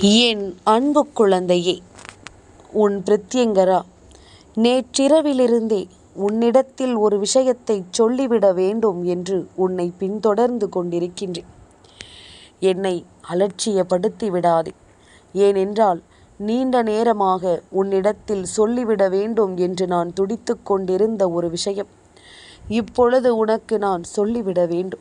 என் அன்பு குழந்தையே உன் பிரித்யங்கரா. நேற்றிரவிலிருந்தே உன்னிடத்தில் ஒரு விஷயத்தைச் சொல்லிவிட வேண்டும் என்று உன்னை பின்தொடர்ந்து கொண்டிருக்கின்றேன். என்னை அலட்சியப்படுத்தி விடாதே. ஏனென்றால் நீண்ட நேரமாக உன்னிடத்தில் சொல்லிவிட வேண்டும் என்று நான் துடித்து கொண்டிருந்த ஒரு விஷயம் இப்பொழுது உனக்கு நான் சொல்லிவிட வேண்டும்.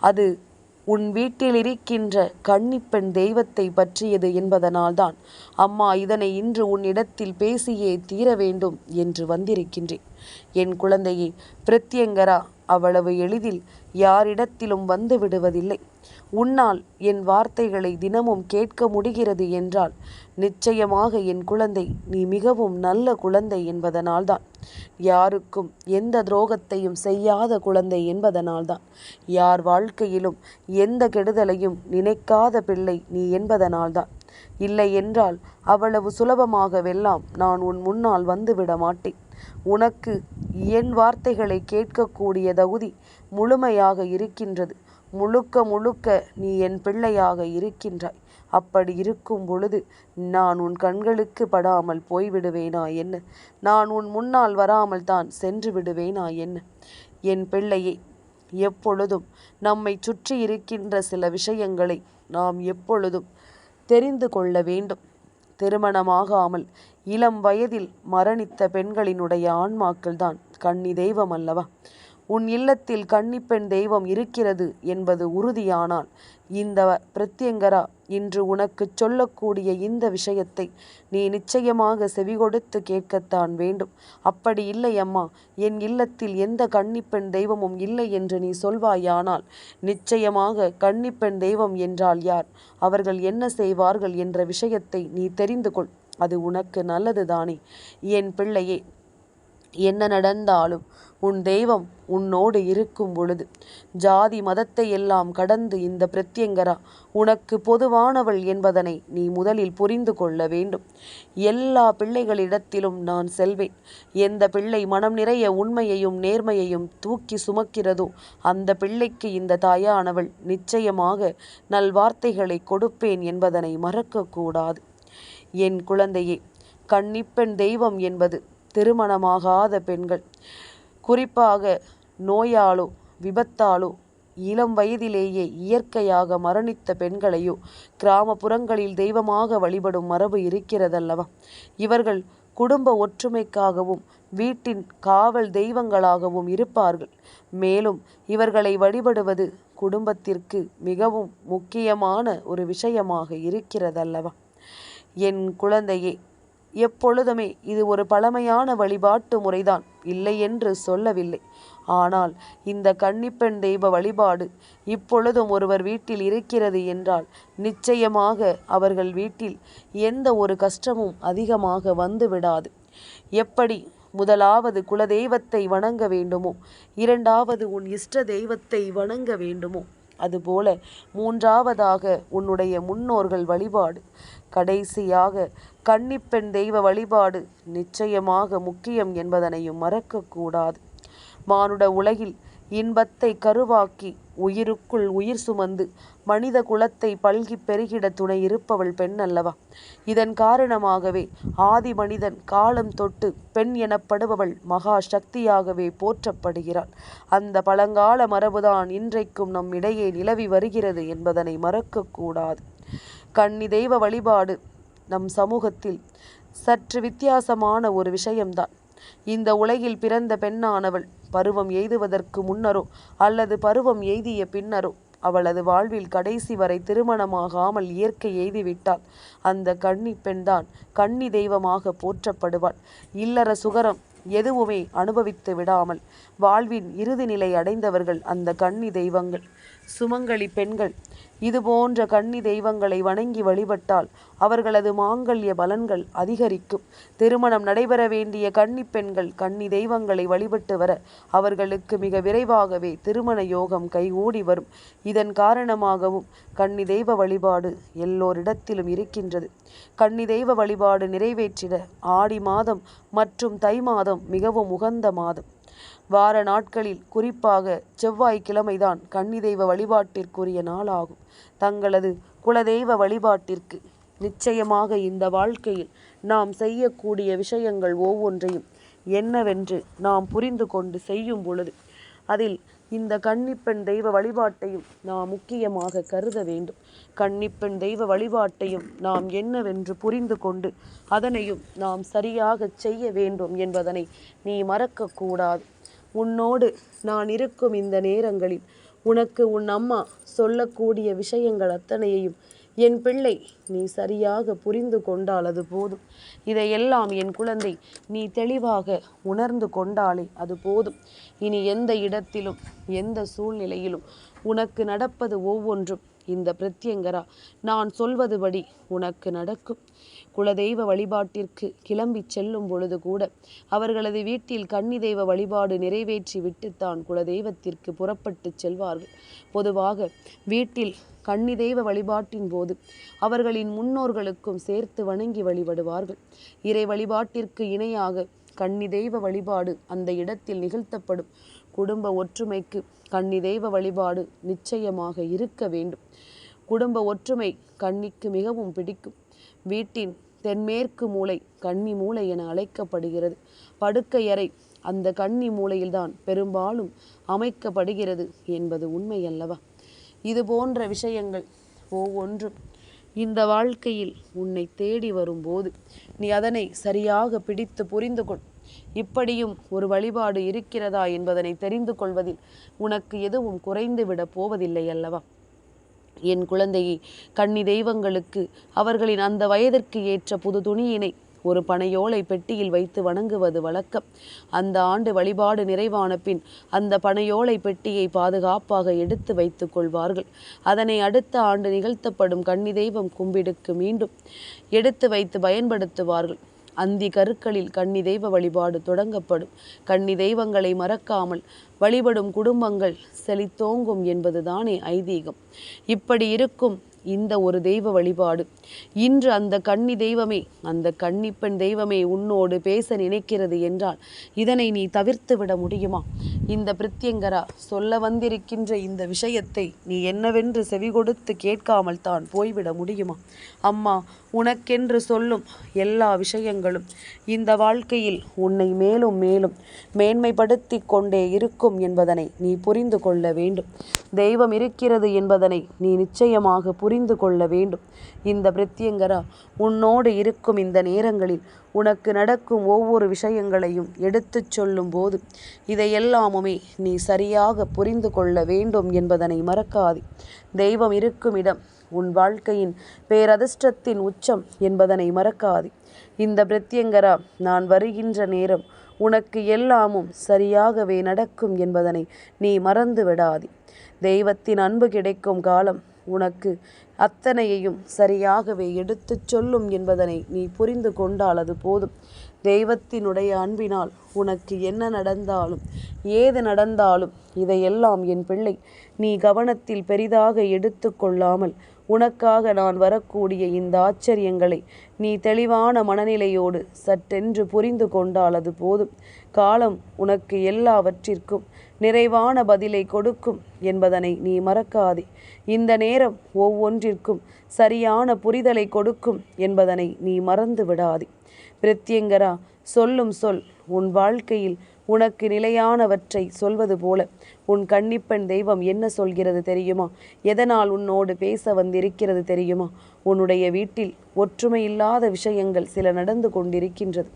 அது உன் வீட்டில் இருக்கின்ற கன்னிப்பெண் தெய்வத்தை பற்றியது என்பதனால்தான் அம்மா இதனை இன்று உன்னிடத்தில் பேசியே தீர வேண்டும் என்று வந்திருக்கின்றேன். என் குழந்தையே பிரத்யங்கரா அவ்வளவு எளிதில் யாரிடத்திலும் வந்து விடுவதில்லை. உன்னால் என் வார்த்தைகளை தினமும் கேட்க முடிகிறது என்றால் நிச்சயமாக என் குழந்தை நீ மிகவும் நல்ல குழந்தை என்பதனால்தான். யாருக்கும் எந்த துரோகத்தையும் செய்யாத குழந்தை என்பதனால்தான். யார் வாழ்க்கையிலும் எந்த கெடுதலையும் நினைக்காத பிள்ளை நீ என்பதனால்தான். இல்லை என்றால் அவ்வளவு சுலபமாகவெல்லாம் நான் உன் முன்னால் வந்துவிட மாட்டேன் உனக்கு என் வார்த்தைகளை கேட்கக்கூடிய தகுதி முழுமையாக இருக்கின்றது. முழுக்க முழுக்க நீ என் பிள்ளையாக இருக்கின்றாய். அப்படி இருக்கும் பொழுது நான் உன் கண்களுக்கு படாமல் போய்விடுவேனா என்ன? நான் உன் முன்னால் வராமல் தான் சென்று விடுவேனா என்ன? என் பிள்ளையே எப்பொழுதும் நம்மை சுற்றி இருக்கின்ற சில விஷயங்களை நாம் எப்பொழுதும் தெரிந்து கொள்ள வேண்டும். திருமணமாகாமல் இளம் வயதில் மரணித்த பெண்களினுடைய ஆன்மாக்கள்தான். கன்னி தெய்வம் அல்லவா? உன் இல்லத்தில் கன்னிப்பெண் தெய்வம் இருக்கிறது என்பது உறுதியானால் இந்த பிரத்யங்கரா இன்று உனக்குச் சொல்லக்கூடிய இந்த விஷயத்தை நீ நிச்சயமாக செவிகொடுத்து கேட்கத்தான் வேண்டும். அப்படி இல்லை அம்மா என் இல்லத்தில் எந்த கன்னிப்பெண் தெய்வமும் இல்லை என்று நீ சொல்வாயானால் நிச்சயமாக கன்னிப்பெண் தெய்வம் என்றால் யார்? அவர்கள் என்ன செய்வார்கள் என்ற விஷயத்தை நீ தெரிந்து கொள். அது உனக்கு நல்லதுதானே. என் பிள்ளையே என்ன நடந்தாலும் உன் தெய்வம் உன்னோடு இருக்கும் பொழுது. ஜாதி மதத்தை எல்லாம் கடந்து இந்த பிரத்யங்கரா உனக்கு பொதுவானவள் என்பதனை நீ முதலில் புரிந்து கொள்ள வேண்டும். எல்லா பிள்ளைகளிடத்திலும் நான் செல்வேன். எந்த பிள்ளை மனம் நிறைய உண்மையையும் நேர்மையையும் தூக்கி சுமக்கிறதோ அந்த பிள்ளைக்கு இந்த தாயானவள் நிச்சயமாக நல்வார்த்தைகளை கொடுப்பேன் என்பதனை மறக்கக்கூடாது. என் குழந்தையே கன்னிப்பெண் தெய்வம் என்பது திருமணமாகாத பெண்கள். குறிப்பாக நோயாலோ விபத்தாலோ இளம் வயதிலேயே இயற்கையாக மரணித்த பெண்களையோ கிராமப்புறங்களில் தெய்வமாக வழிபடும் மரபு இருக்கிறதல்லவா? இவர்கள் குடும்ப ஒற்றுமைக்காகவும் வீட்டின் காவல் தெய்வங்களாகவும் இருப்பார்கள். மேலும் இவர்களை வழிபடுவது குடும்பத்திற்கு மிகவும் முக்கியமான ஒரு விஷயமாக இருக்கிறதல்லவா? என் குழந்தையே எப்பொழுதுமே இது ஒரு பழமையான வழிபாட்டு முறைதான் இல்லை என்று சொல்லவில்லை. ஆனால் இந்த கன்னிப்பெண் தெய்வ வழிபாடு இப்பொழுதும் ஒருவர் வீட்டில் இருக்கிறது என்றால் நிச்சயமாக அவர்கள் வீட்டில் எந்த ஒரு கஷ்டமும் அதிகமாக வந்து விடாது. எப்படி முதலாவது குலதெய்வத்தை வணங்க வேண்டுமோ இரண்டாவது உன் இஷ்ட தெய்வத்தை வணங்க வேண்டுமோ அதுபோல மூன்றாவதாக உன்னுடைய முன்னோர்கள் வழிபாடு. கடைசியாக கன்னிப்பெண் தெய்வ வழிபாடு நிச்சயமாக முக்கியம் என்பதனையும் மறக்கக்கூடாது. மானுட உலகில் இன்பத்தை கருவாக்கி உயிருக்குள் உயிர் சுமந்து மனித குலத்தை பல்கி பெருகிட துணை இருப்பவள் பெண் அல்லவா? இதன் காரணமாகவே ஆதி மனிதன் காலம் தொட்டு பெண் எனப்படுபவள் மகா சக்தியாகவே போற்றப்படுகிறாள். அந்த பழங்கால மரபுதான் இன்றைக்கும் நம் இடையே நிலவி வருகிறது என்பதனை மறக்கக்கூடாது. கன்னி தெய்வ வழிபாடு நம் சமூகத்தில் சற்று வித்தியாசமான ஒரு விஷயம்தான். இந்த உலகில் பிறந்த பெண்ணானவள் பருவம் எய்துவதற்கு முன்னரோ அல்லது பருவம் எய்திய பின்னரோ அவளது வாழ்வில் கடைசி வரை திருமணமாகாமல் இயற்கை எய்திவிட்டால் அந்த கன்னி பெண்தான் கன்னி தெய்வமாக போற்றப்படுவாள். இல்லற சுகரம் எதுவுமே அனுபவித்து விடாமல் வாழ்வின் இறுதி நிலை அடைந்தவர்கள் அந்த கன்னி தெய்வங்கள். சுமங்கலி பெண்கள். இதுபோன்ற கன்னி தெய்வங்களை வணங்கி வழிபட்டால் அவர்களது மாங்கல்ய பலன்கள் அதிகரிக்கும். திருமணம் நடைபெற வேண்டிய கன்னி பெண்கள் கன்னி தெய்வங்களை வழிபட்டு வர அவர்களுக்கு மிக விரைவாகவே திருமண யோகம் கைகூடி வரும். இதன் காரணமாகவும் கன்னி தெய்வ வழிபாடு எல்லோரிடத்திலும் இருக்கின்றது. கன்னி தெய்வ வழிபாடு நிறைவேற்றிட ஆடி மாதம் மற்றும் தை மாதம் மிகவும் உகந்த மாதம். வார நாட்களில் குறிப்பாக செவ்வாய்க்கிழமைதான் கன்னி தெய்வ வழிபாட்டிற்குரிய நாளாகும். தங்களது குலதெய்வ வழிபாட்டிற்கு நிச்சயமாக இந்த வாழ்க்கையில் நாம் செய்யக்கூடிய விஷயங்கள் ஒவ்வொன்றையும் என்னவென்று நாம் புரிந்து கொண்டு செய்யும் பொழுது அதில் இந்த கன்னிப்பெண் தெய்வ வழிபாட்டையும் நாம் முக்கியமாக கருத வேண்டும். கன்னிப்பெண் தெய்வ வழிபாட்டையும் நாம் என்னவென்று புரிந்து கொண்டு அதனையும் நாம் சரியாக செய்ய வேண்டும் என்பதனை நீ மறக்கக்கூடாது. உன்னோடு நான் இருக்கும் இந்த நேரங்களில் உனக்கு உன் அம்மா சொல்லக்கூடிய விஷயங்கள் அத்தனையையும் என் பிள்ளை நீ சரியாக புரிந்து கொண்டால் அது போதும். இதையெல்லாம் என் குழந்தை நீ தெளிவாக உணர்ந்து கொண்டாலே அது போதும். இனி எந்த இடத்திலும் எந்த சூழ்நிலையிலும் உனக்கு நடப்பது ஒவ்வொன்றும். இந்த பிரத்யங்கரா நான் சொல்வதுபடி உனக்கு நடக்கும். குலதெய்வ வழிபாட்டிற்கு கிளம்பி செல்லும் பொழுது கூட அவர்களது வீட்டில் கன்னி தெய்வ வழிபாடு நிறைவேற்றி விட்டுத்தான் குலதெய்வத்திற்கு புறப்பட்டு செல்வார்கள். பொதுவாக வீட்டில் கன்னி தெய்வ வழிபாட்டின் போது அவர்களின் முன்னோர்களுக்கும் சேர்த்து வணங்கி வழிபடுவார்கள். இறை வழிபாட்டிற்கு இணையாக கன்னி தெய்வ வழிபாடு அந்த இடத்தில் நிகழ்த்தப்படும். குடும்ப ஒற்றுமைக்கு கன்னி தெய்வ வழிபாடு நிச்சயமாக இருக்க வேண்டும். குடும்ப ஒற்றுமை கன்னிக்கு மிகவும் பிடிக்கும். வீட்டின் தென்மேற்கு மூளை கன்னி மூலை என அழைக்கப்படுகிறது. படுக்கையறை அந்த கன்னி மூலையில்தான் பெரும்பாலும் அமைக்கப்படுகிறது என்பது உண்மை அல்லவா? இது போன்ற விஷயங்கள் ஒவ்வொன்றும் இந்த வாழ்க்கையில் உன்னை தேடி வரும்போது நீ அதனை சரியாக பிடித்து புரிந்து கொள். இப்படியும் ஒரு வழிபாடு இருக்கிறதா என்பதனை தெரிந்து கொள்வதில் உனக்கு எதுவும் குறைந்துவிடப் போவதில்லை அல்லவா? என் குழந்தையை கன்னி தெய்வங்களுக்கு அவர்களின் அந்த வயதிற்கு ஏற்ற புது துணியினை ஒரு பனையோலை பெட்டியில் வைத்து வணங்குவது வழக்கம். அந்த ஆண்டு வழிபாடு நிறைவான பின் அந்த பனையோலை பெட்டியை பாதுகாப்பாக எடுத்து வைத்துக் கொள்வார்கள். அதனை அடுத்த ஆண்டு நிகழ்த்தப்படும் கன்னி தெய்வம் கும்பிடுக்கு மீண்டும் எடுத்து வைத்து பயன்படுத்துவார்கள். அந்தி கருக்களில் கன்னி தெய்வ வழிபாடு தொடங்கப்படும். கன்னி தெய்வங்களை மறக்காமல் வழிபடும் குடும்பங்கள் செழித்தோங்கும் என்பதுதானே ஐதீகம். இப்படி இருக்கும் இந்த ஒரு தெய்வ வழிபாடு. இன்று அந்த கன்னி தெய்வமே அந்த கன்னிப்பெண் தெய்வமே உன்னோடு பேச நினைக்கிறது என்றால் இதனை நீ தவிர்த்து விட முடியுமா? இந்த பிரித்யங்கரா சொல்ல வந்திருக்கின்ற இந்த விஷயத்தை நீ என்னவென்று செவி கொடுத்து கேட்காமல் தான் போய்விட முடியுமா? அம்மா உனக்கென்று சொல்லும் எல்லா விஷயங்களும் இந்த வாழ்க்கையில் உன்னை மேலும் மேலும் மேன்மைப்படுத்தி கொண்டே இருக்கும் என்பதனை நீ புரிந்து கொள்ள வேண்டும். தெய்வம் இருக்கிறது என்பதனை நீ நிச்சயமாக புரி புரிந்து கொள்ள வேண்டும். இந்த பிரத்யங்கரா உன்னோடு இருக்கும் இந்த நேரங்களில் உனக்கு நடக்கும் ஒவ்வொரு விஷயங்களையும் எடுத்துச் சொல்லும் போது இதையெல்லாமுமே நீ சரியாக புரிந்து கொள்ள வேண்டும் என்பதனை மறக்காதே. தெய்வம் இருக்கும் இடம் உன் வாழ்க்கையின் பேரதிர்ஷ்டத்தின் உச்சம் என்பதனை மறக்காதே. இந்த பிரத்யங்கரா நான் வருகின்ற நேரம் உனக்கு எல்லாமும் சரியாகவே நடக்கும் என்பதனை நீ மறந்து விடாதே தெய்வத்தின் அன்பு கிடைக்கும் காலம் உனக்கு அத்தனையையும் சரியாகவே எடுத்துச் சொல்லும் என்பதனை நீ புரிந்து கொண்டால் அது போதும். தெய்வத்தினுடைய அன்பினால் உனக்கு என்ன நடந்தாலும் ஏது நடந்தாலும் இதையெல்லாம் என் பிள்ளை நீ கவனத்தில் பெரிதாக எடுத்து கொள்ளாமல் உனக்காக நான் வரக்கூடிய இந்த ஆச்சரியங்களை நீ தெளிவான மனநிலையோடு சட்டென்று புரிந்து கொண்டால் அது போதும். காலம் உனக்கு எல்லாவற்றிற்கும் நிறைவான பதிலை கொடுக்கும் என்பதனை நீ மறக்காதே. இந்த நேரம் ஒவ்வொன்றிற்கும் சரியான புரிதலை கொடுக்கும் என்பதனை நீ மறந்து விடாதே. பிரத்யங்கரா சொல்லும் சொல் உன் வாழ்க்கையில் உனக்கு நிலையானவற்றை சொல்வது போல. உன் கன்னிப்பெண் தெய்வம் என்ன சொல்கிறது தெரியுமா? எதனால் உன்னோடு பேச வந்திருக்கிறது தெரியுமா? உன்னுடைய வீட்டில் ஒற்றுமை இல்லாத விஷயங்கள் சில நடந்து கொண்டிருக்கின்றது.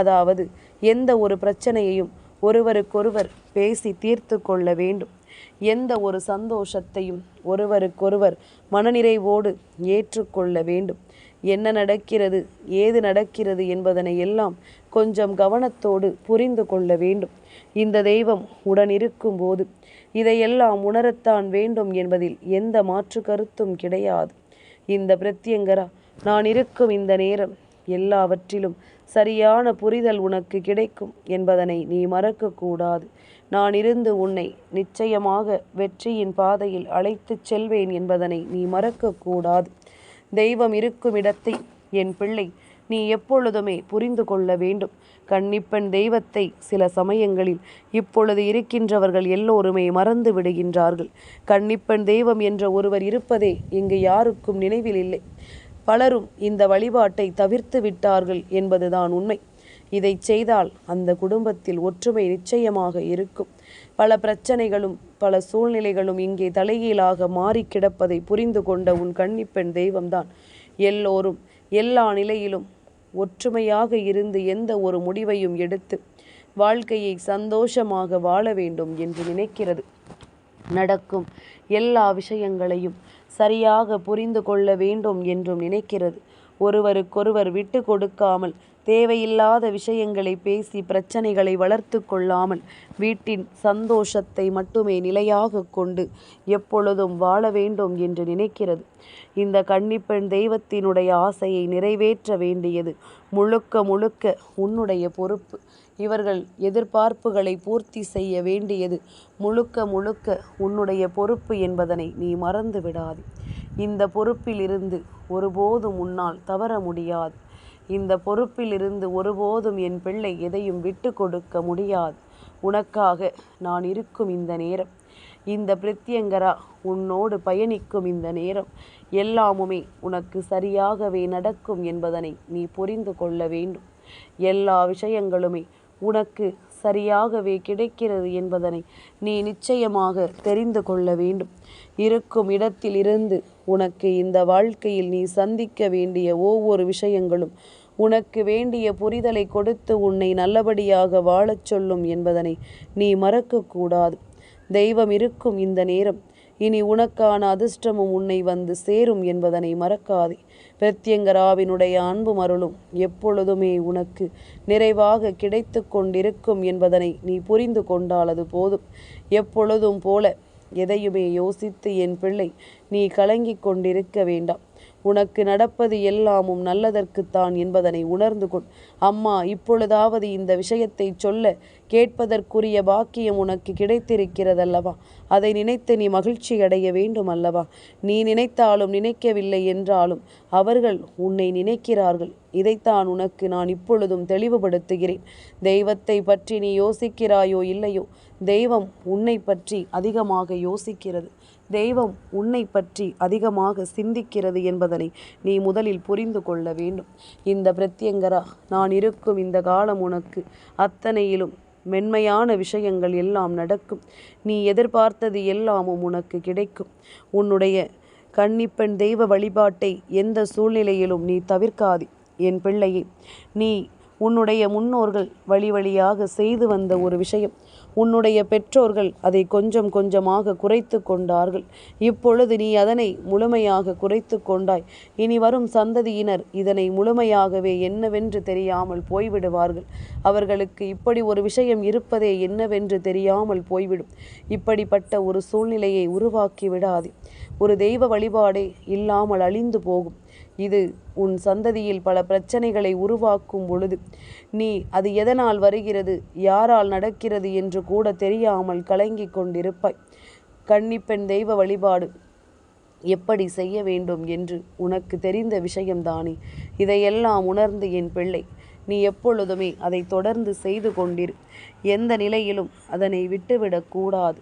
அதாவது எந்த ஒரு பிரச்சனையையும் ஒருவருக்கொருவர் பேசி தீர்த்து கொள்ள வேண்டும். எந்த ஒரு சந்தோஷத்தையும் ஒருவருக்கொருவர் மனநிறைவோடு ஏற்றுக்கொள்ள வேண்டும். என்ன நடக்கிறது ஏது நடக்கிறது என்பதனை எல்லாம் கொஞ்சம் கவனத்தோடு புரிந்து கொள்ள வேண்டும். இந்த தெய்வம் உடன் இருக்கும்போது இதையெல்லாம் உணரத்தான் வேண்டும் என்பதில் எந்த மாற்று கருத்தும் கிடையாது. இந்த பிரத்யங்கரா நான் இருக்கும் இந்த நேரம் எல்லாவற்றிலும் சரியான புரிதல் உனக்கு கிடைக்கும் என்பதனை நீ மறக்கக்கூடாது. நான் இருந்து உன்னை நிச்சயமாக வெற்றியின் பாதையில் அழைத்துச் செல்வேன் என்பதனை நீ மறக்கக்கூடாது. தெய்வம் இருக்கும் இடத்தை என் பிள்ளை நீ எப்பொழுதுமே புரிந்து கொள்ள வேண்டும். கன்னிப்பெண் தெய்வத்தை சில சமயங்களில் இப்பொழுது இருக்கின்றவர்கள் எல்லோருமே மறந்து விடுகின்றார்கள். கன்னிப்பெண் தெய்வம் என்ற ஒருவர் இருப்பதே இங்கு யாருக்கும் நினைவில் இல்லை. பலரும் இந்த வழிபாட்டை தவிர்த்து விட்டார்கள் என்பதுதான் உண்மை. இதை செய்தால் அந்த குடும்பத்தில் ஒற்றுமை நிச்சயமாக இருக்கும். பல பிரச்சனைகளும் பல சூழ்நிலைகளும் இங்கே தலைகீழாக மாறி கிடப்பதை புரிந்து கொண்ட உன் கன்னிப்பெண் தெய்வம்தான். எல்லோரும் எல்லா நிலையிலும் ஒற்றுமையாக இருந்து எந்த ஒரு முடிவையும் எடுத்து வாழ்க்கையை சந்தோஷமாக வாழ வேண்டும் என்று நினைக்கிறது. நடக்கும் எல்லா விஷயங்களையும் சரியாக புரிந்து கொள்ள வேண்டும் என்றும் நினைக்கிறது. ஒருவருக்கொருவர் விட்டு கொடுக்காமல் தேவையில்லாத விஷயங்களை பேசி பிரச்சனைகளை வளர்த்து கொள்ளாமல் வீட்டின் சந்தோஷத்தை மட்டுமே நிலையாக கொண்டு எப்பொழுதும் வாழ வேண்டும் என்று நினைக்கிறது. இந்த கன்னிப்பெண் தெய்வத்தினுடைய ஆசையை நிறைவேற்ற வேண்டியது முழுக்க முழுக்க உன்னுடைய பொறுப்பு. இவர்கள் எதிர்பார்ப்புகளை பூர்த்தி செய்ய வேண்டியது முழுக்க முழுக்க உன்னுடைய பொறுப்பு என்பதனை நீ மறந்து விடாது. இந்த பொறுப்பிலிருந்து ஒருபோதும் உன்னால் தவற முடியாது. இந்த பொறுப்பிலிருந்து ஒருபோதும் என் பிள்ளை எதையும் விட்டு கொடுக்க முடியாது. உனக்காக நான் இருக்கும் இந்த நேரம். இந்த பிரத்யங்கரா உன்னோடு பயணிக்கும் இந்த நேரம் எல்லாமுமே உனக்கு சரியாகவே நடக்கும் என்பதனை நீ புரிந்து கொள்ள வேண்டும். எல்லா விஷயங்களுமே உனக்கு சரியாகவே கிடைக்கிறது என்பதனை நீ நிச்சயமாக தெரிந்து கொள்ள வேண்டும். இருக்கும் இடத்தில் இருந்து உனக்கு இந்த வாழ்க்கையில் நீ சந்திக்க வேண்டிய ஒவ்வொரு விஷயங்களும் உனக்கு வேண்டிய புரிதலை கொடுத்து உன்னை நல்லபடியாக வாழச் சொல்லும் என்பதனை நீ மறக்கக்கூடாது. தெய்வம் இருக்கும் இந்த நேரம் இனி உனக்கான அதிர்ஷ்டமும் உன்னை வந்து சேரும் என்பதனை மறக்காதே. பிரத்யங்கராவினுடைய அன்பும் அருளும் எப்பொழுதுமே உனக்கு நிறைவாக கிடைத்து கொண்டிருக்கும் என்பதனை நீ புரிந்து கொண்டாலது போதும். எப்பொழுதும் போல எதையுமே யோசித்து என் பிள்ளை நீ கலங்கிக் கொண்டிருக்க வேண்டாம். உனக்கு நடப்பது எல்லாமும் நல்லதற்குத்தான் என்பதனை உணர்ந்து கொள். அம்மா இப்பொழுதாவது இந்த விஷயத்தை சொல்ல கேட்பதற்குரிய பாக்கியம் உனக்கு கிடைத்திருக்கிறதல்லவா? அதை நினைத்து நீ மகிழ்ச்சி அடைய வேண்டும் அல்லவா? நீ நினைத்தாலும் நினைக்கவில்லை என்றாலும் அவர்கள் உன்னை நினைக்கிறார்கள். இதைத்தான் உனக்கு நான் இப்பொழுதும் தெளிவுபடுத்துகிறேன். தெய்வத்தை பற்றி நீ யோசிக்கிறாயோ இல்லையோ? தெய்வம் உன்னை பற்றி அதிகமாக யோசிக்கிறது. தெய்வம் உன்னை பற்றி அதிகமாக சிந்திக்கிறது என்பதனை நீ முதலில் புரிந்து கொள்ள வேண்டும். இந்த பிரத்யங்கரா நான் இருக்கும் இந்த காலம் உனக்கு அத்தனையிலும் மென்மையான விஷயங்கள் எல்லாம் நடக்கும். நீ எதிர்பார்த்தது எல்லாமும் உனக்கு கிடைக்கும். உன்னுடைய கன்னிப்பெண் தெய்வ வழிபாட்டை எந்த சூழ்நிலையிலும் நீ தவிர்க்காதே. என் பிள்ளையே நீ உன்னுடைய முன்னோர்கள் வழி வழியாக செய்து வந்த ஒரு விஷயம். உன்னுடைய பெற்றோர்கள் அதை கொஞ்சம் கொஞ்சமாக குறைத்து கொண்டார்கள். இப்பொழுது நீ அதனை முழுமையாக குறைத்து கொண்டாய். இனி வரும் சந்ததியினர் இதனை முழுமையாகவே என்னவென்று தெரியாமல் போய்விடுவார்கள். அவர்களுக்கு இப்படி ஒரு விஷயம் இருப்பதே என்னவென்று தெரியாமல் போய்விடும். இப்படிப்பட்ட ஒரு சூழ்நிலையை உருவாக்கி விடாதே. ஒரு தெய்வ வழிபாடே இல்லாமல் அழிந்து போகும். இது உன் சந்ததியில் பல பிரச்சனைகளை உருவாக்கும் பொழுது. நீ அது எதனால் வருகிறது? யாரால் நடக்கிறது என்று கூட தெரியாமல் கலங்கிக் கொண்டிருப்பாய். கன்னிப்பெண் தெய்வ வழிபாடு எப்படி செய்ய வேண்டும் என்று உனக்கு தெரிந்த விஷயம்தானே இதையெல்லாம் உணர்ந்து என் பிள்ளை நீ எப்பொழுதுமே அதை தொடர்ந்து செய்து கொண்டிரு. எந்த நிலையிலும் அதனை விட்டுவிடக்கூடாது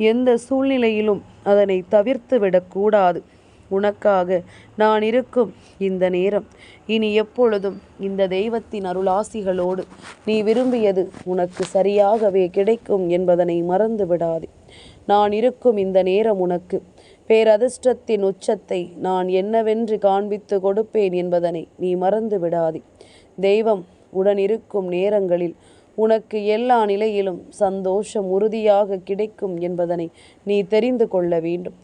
எந்த சூழ்நிலையிலும் அதனை தவிர்த்து விடக்கூடாது உனக்காக நான் இருக்கும் இந்த நேரம். இனி எப்பொழுதும் இந்த தெய்வத்தின் அருளாசிகளோடு நீ விரும்பியது உனக்கு சரியாகவே கிடைக்கும் என்பதனை மறந்து விடாதே. நான் இருக்கும் இந்த நேரம் உனக்கு பேரதிர்ஷ்டத்தின் உச்சத்தை நான் என்னவென்று காண்பித்து கொடுப்பேன் என்பதனை நீ மறந்து விடாதே. தெய்வம் உடன் இருக்கும் நேரங்களில் உனக்கு எல்லா நிலையிலும் சந்தோஷம் உறுதியாக கிடைக்கும் என்பதனை நீ தெரிந்து கொள்ள வேண்டும்.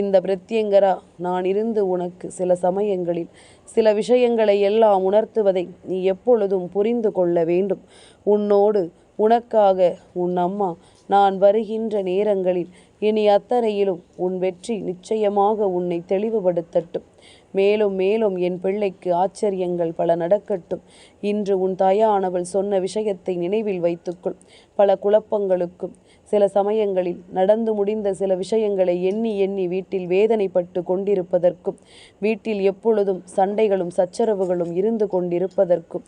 இந்த பிரத்யங்கரா நான் இருந்து உனக்கு சில சமயங்களில் சில விஷயங்களை எல்லாம் உணர்த்துவதை நீ எப்பொழுதும் புரிந்து கொள்ள வேண்டும். உன்னோடு உனக்காக உன் அம்மா நான் வருகின்ற நேரங்களில் இனி அத்தனையிலும் உன் வெற்றி நிச்சயமாக உன்னை தெளிவுபடுத்தட்டும். மேலும் மேலும் என் பிள்ளைக்கு ஆச்சரியங்கள் பல நடக்கட்டும். இன்று உன் தாயானவள் சொன்ன விஷயத்தை நினைவில் வைத்துக்கொள். பல குழப்பங்களுக்கும் சில சமயங்களில் நடந்து முடிந்த சில விஷயங்களை எண்ணி எண்ணி வீட்டில் வேதனைப்பட்டு கொண்டிருப்பதற்கும் வீட்டில் எப்பொழுதும் சண்டைகளும் சச்சரவுகளும் இருந்து கொண்டிருப்பதற்கும்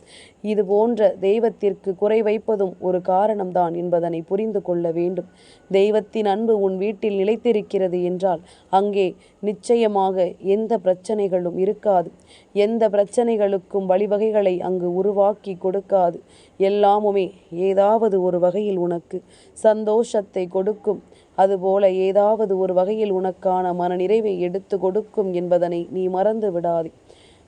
இது போன்ற தெய்வத்திற்கு குறை வைப்பதும் ஒரு காரணம்தான் என்பதனை புரிந்து கொள்ள வேண்டும். தெய்வத்தின் அன்பு உன் வீட்டில் நிலைத்திருக்கிறது என்றால் அங்கே நிச்சயமாக எந்த பிரச்சனைகளும் இருக்காது. எந்த பிரச்சனைகளுக்கும் வழிவகைகளை அங்கு உருவாக்கி கொடுக்காது. எல்லாமுமே ஏதாவது ஒரு வகையில் உனக்கு சந்தோஷத்தை கொடுக்கும். அதுபோல ஏதாவது ஒரு வகையில் உனக்கான மனநிறைவை எடுத்து கொடுக்கும் என்பதனை நீ மறந்து விடாதே.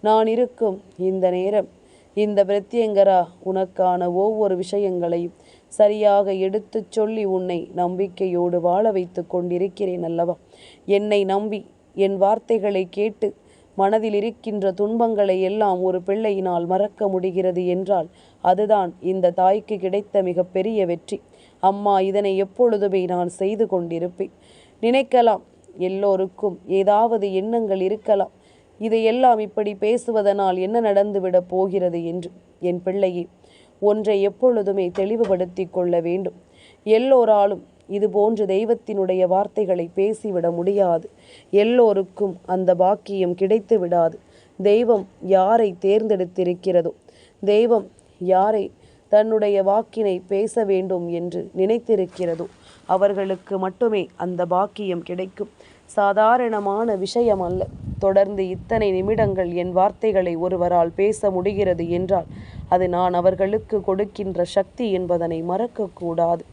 நான் இருக்கும் இந்த நேரம் இந்த பிரத்யங்கரா உனக்கான ஒவ்வொரு விஷயங்களையும் சரியாக எடுத்துச் சொல்லி உன்னை நம்பிக்கையோடு வாழ வைத்து கொண்டிருக்கிறேன் அல்லவா? என்னை நம்பி என் வார்த்தைகளை கேட்டு மனதில் இருக்கின்ற துன்பங்களை எல்லாம் ஒரு பிள்ளையினால் மறக்க முடிகிறது என்றால் அதுதான் இந்த தாய்க்கு கிடைத்த மிகப்பெரிய வெற்றி. அம்மா இதனை எப்பொழுதுமே நான் செய்து கொண்டிருப்பேன். நினைக்கலாம் எல்லோருக்கும் ஏதாவது எண்ணங்கள் இருக்கலாம். இதையெல்லாம் இப்படி பேசுவதனால் என்ன நடந்துவிடப் போகிறது என்று என் பிள்ளையே ஒன்றை எப்பொழுதுமே தெளிவுபடுத்தி கொள்ள வேண்டும். எல்லோராலும் இது போன்று தெய்வத்தினுடைய வார்த்தைகளை பேசிவிட முடியாது. எல்லோருக்கும் அந்த பாக்கியம் கிடைத்து விடாது. தெய்வம் யாரை தேர்ந்தெடுத்திருக்கிறதோ தெய்வம் யாரை தன்னுடைய வாக்கினை பேச வேண்டும் என்று நினைத்திருக்கிறதோ அவர்களுக்கு மட்டுமே அந்த பாக்கியம் கிடைக்கும். சாதாரணமான விஷயம் அல்ல. தொடர்ந்து இத்தனை நிமிடங்கள் என் வார்த்தைகளை ஒருவரால் பேச முடிகிறது என்றால் அது நான் அவர்களுக்கு கொடுக்கின்ற சக்தி என்பதனை மறக்கக்கூடாது.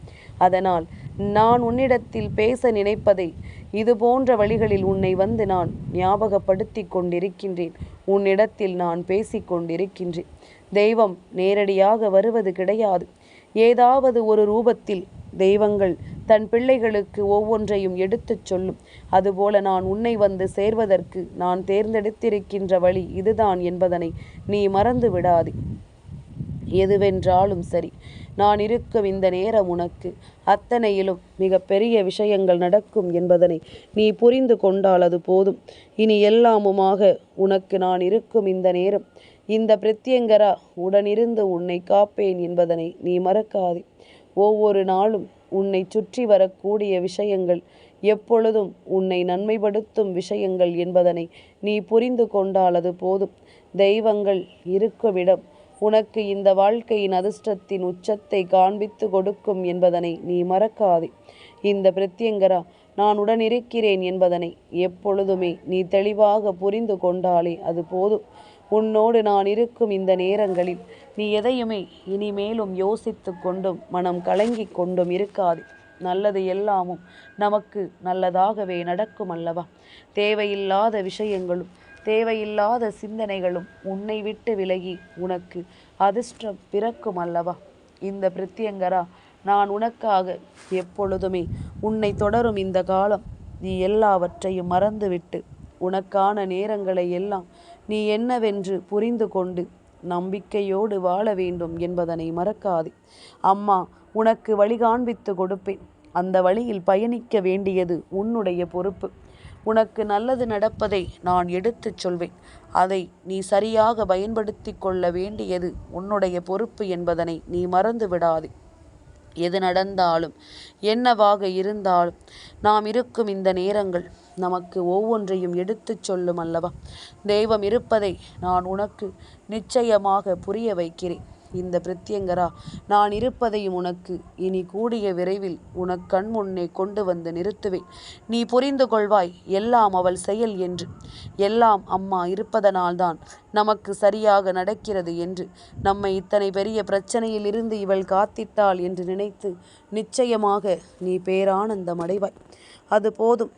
அதனால் நான் உன்னிடத்தில் பேச நினைப்பதை இது போன்ற வழிகளில் உன்னை வந்து நான் ஞாபகப்படுத்தி கொண்டிருக்கின்றேன். உன்னிடத்தில் நான் பேசிக் கொண்டிருக்கின்றேன். தெய்வம் நேரடியாக வருவது கிடையாது. ஏதாவது ஒரு ரூபத்தில் தெய்வங்கள் தன் பிள்ளைகளுக்கு ஒவ்வொன்றையும் எடுத்துச் சொல்லும். அதுபோல நான் உன்னை வந்து சேர்வதற்கு நான் தேர்ந்தெடுத்திருக்கின்ற வழி இதுதான் என்பதனை நீ மறந்து விடாதே எதுவென்றாலும் சரி. நான் இருக்கும் இந்த நேரம் உனக்கு. அத்தனையிலும் மிக பெரிய விஷயங்கள் நடக்கும் என்பதனை நீ புரிந்து கொண்டால் அது போதும். இனி எல்லாமுமாக உனக்கு நான் இருக்கும் இந்த நேரம். இந்த பிரத்யங்கரா உடனிருந்து உன்னை காப்பேன் என்பதனை நீ மறக்காதே. ஒவ்வொரு நாளும் உன்னை சுற்றி வரக்கூடிய விஷயங்கள் எப்பொழுதும் உன்னை நன்மைப்படுத்தும் விஷயங்கள் என்பதனை நீ புரிந்து கொண்டால் அது போதும். தெய்வங்கள் இருக்குமிடம் உனக்கு இந்த வாழ்க்கையின் அதிர்ஷ்டத்தின் உச்சத்தை காண்பித்து கொடுக்கும் என்பதனை நீ மறக்காதே. இந்த பிரத்யங்கரா நான் உடன் இருக்கிறேன் என்பதனை எப்பொழுதுமே நீ தெளிவாக புரிந்து கொண்டாலே அது போதும். உன்னோடு நான் இருக்கும் இந்த நேரங்களில் நீ எதையுமே இனிமேலும் யோசித்து கொண்டும் மனம் கலங்கி கொண்டும் இருக்காது. நல்லது எல்லாமும் நமக்கு நல்லதாகவே நடக்கும் அல்லவா? தேவையில்லாத விஷயங்களும் தேவையில்லாத சிந்தனைகளும் உன்னை விட்டு விலகி உனக்கு அதிர்ஷ்டம் பிறக்கும் அல்லவா? இந்த பிரத்யங்கரா நான் உனக்காக எப்பொழுதுமே உன்னை தொடரும் இந்த காலம் நீ எல்லாவற்றையும் மறந்துவிட்டு உனக்கான நேரங்களை எல்லாம் நீ என்னவென்று புரிந்து கொண்டு நம்பிக்கையோடு வாழ வேண்டும் என்பதனை மறக்காதே. அம்மா உனக்கு வழி காண்பித்து கொடுப்பேன். அந்த வழியில் பயணிக்க வேண்டியது உன்னுடைய பொறுப்பு. உனக்கு நல்லது நடப்பதை நான் எடுத்துச் சொல்வேன். அதை நீ சரியாக பயன்படுத்தி கொள்ள வேண்டியது உன்னுடைய பொறுப்பு என்பதனை நீ மறந்து விடாதே. எது நடந்தாலும் என்னவாக இருந்தாலும் நாம் இருக்கும் இந்த நேரங்கள் நமக்கு ஒவ்வொன்றையும் எடுத்துச் சொல்லும் அல்லவா? தெய்வம் இருப்பதை நான் உனக்கு நிச்சயமாக புரிய வைக்கிறேன். இந்த பிரத்யங்கரா நான் இருப்பதையும் உனக்கு இனி கூடிய விரைவில் உனக்கு கண் முன்னே கொண்டு வந்து நிறுத்துவேன். நீ புரிந்து கொள்வாய் எல்லாம் அவள் செயல் என்று. எல்லாம் அம்மா இருப்பதனால்தான் நமக்கு சரியாக நடக்கிறது என்று. நம்மை இத்தனை பெரிய பிரச்சனையில் இருந்து இவள் காத்திட்டாள் என்று நினைத்து நிச்சயமாக நீ பேரானந்தம் அடைவாய். அது போதும்.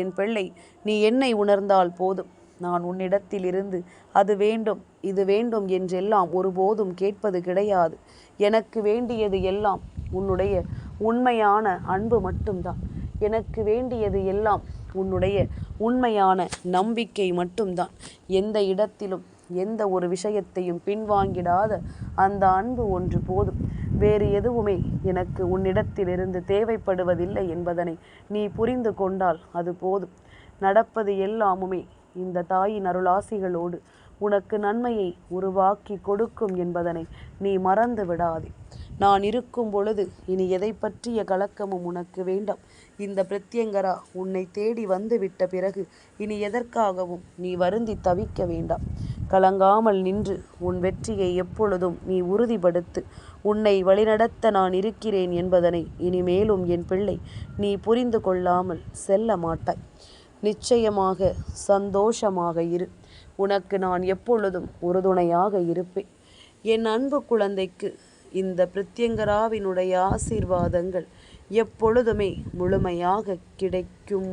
என் பிள்ளை நீ என்னை உணர்ந்தால் போதும். நான் உன்னிடத்தில் இருந்து அது வேண்டும் இது வேண்டும் என்றெல்லாம் ஒருபோதும் கேட்பது கிடையாது. எனக்கு வேண்டியது எல்லாம் உன்னுடைய உண்மையான அன்பு மட்டும்தான். எனக்கு வேண்டியது எல்லாம் உன்னுடைய உண்மையான நம்பிக்கை மட்டும்தான். எந்த இடத்திலும் எந்த ஒரு விஷயத்தையும் பின்வாங்கிடாத அந்த அன்பு ஒன்று போதும். வேறு எதுவுமே எனக்கு உன்னிடத்திலிருந்து தேவைப்படுவதில்லை என்பதனை நீ புரிந்து கொண்டால் அது போதும். நடப்பது எல்லாமுமே இந்த தாயின் அருளாசிகளோடு உனக்கு நன்மையை உருவாக்கி கொடுக்கும் என்பதனை நீ மறந்து விடாதே. நான் இருக்கும் பொழுது இனி எதை பற்றிய கலக்கமும் உனக்கு வேண்டாம். இந்த பிரத்யங்கரா உன்னை தேடி வந்து விட்ட பிறகு இனி எதற்காகவும் நீ வருந்தி தவிக்க வேண்டாம். கலங்காமல் நின்று உன் வெற்றியை எப்பொழுதும் நீ உறுதிப்படுத்து. உன்னை வழிநடத்த நான் இருக்கிறேன் என்பதனை இனிமேலும் என் பிள்ளை நீ புரிந்து கொள்ளாமல் செல்ல மாட்டாய். நிச்சயமாக சந்தோஷமாக இரு. உனக்கு நான் எப்பொழுதும் உறுதுணையாக இருப்பேன். என் அன்பு குழந்தைக்கு இந்த பிரத்யங்கராவினுடைய ஆசீர்வாதங்கள் எப்பொழுதுமே முழுமையாக கிடைக்கும்.